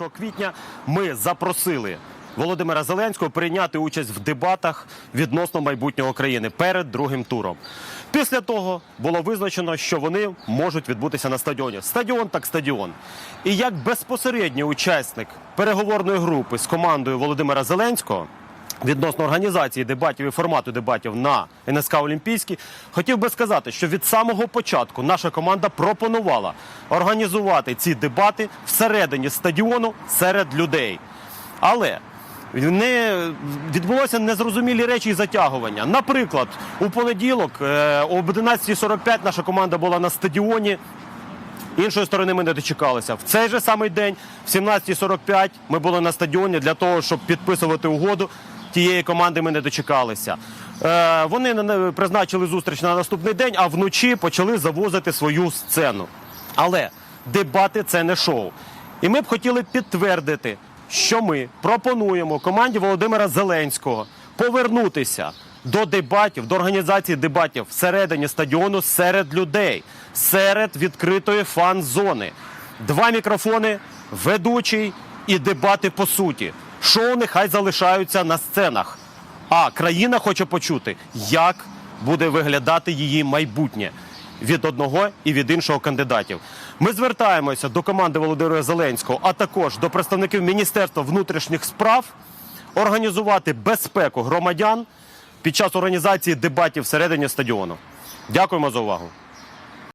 1 квітня ми запросили Володимира Зеленського прийняти участь в дебатах відносно майбутнього країни перед другим туром. Після того було визначено, що вони можуть відбутися на стадіоні. Стадіон так стадіон. І як безпосередній учасник переговорної групи з командою Володимира Зеленського. Відносно організації дебатів і формату дебатів на НСК Олімпійський, хотів би сказати, що від самого початку наша команда пропонувала організувати ці дебати всередині стадіону серед людей. Але не відбулося незрозумілі речі і затягування. Наприклад, у понеділок е, об 11.45 наша команда була на стадіоні. Іншої сторони ми не дочекалися. В цей же самий день, в 17.45, ми були на стадіоні для того, щоб підписувати угоду. Тієї команди ми не дочекалися. Е, вони на- призначили зустріч на наступний день, а вночі почали завозити свою сцену. Але дебати це не шоу. І ми б хотіли підтвердити, що ми пропонуємо команді Володимира Зеленського повернутися до дебатів, до організації дебатів всередині стадіону серед людей, серед відкритої фан-зони. Два мікрофони, ведучий і дебати по суті. Шоу нехай залишаються на сценах. А країна хоче почути, як буде виглядати її майбутнє від одного і від іншого кандидатів. Ми звертаємося до команди Володимира Зеленського, а також до представників Міністерства внутрішніх справ організувати безпеку громадян під час організації дебатів всередині стадіону. Дякуємо за увагу.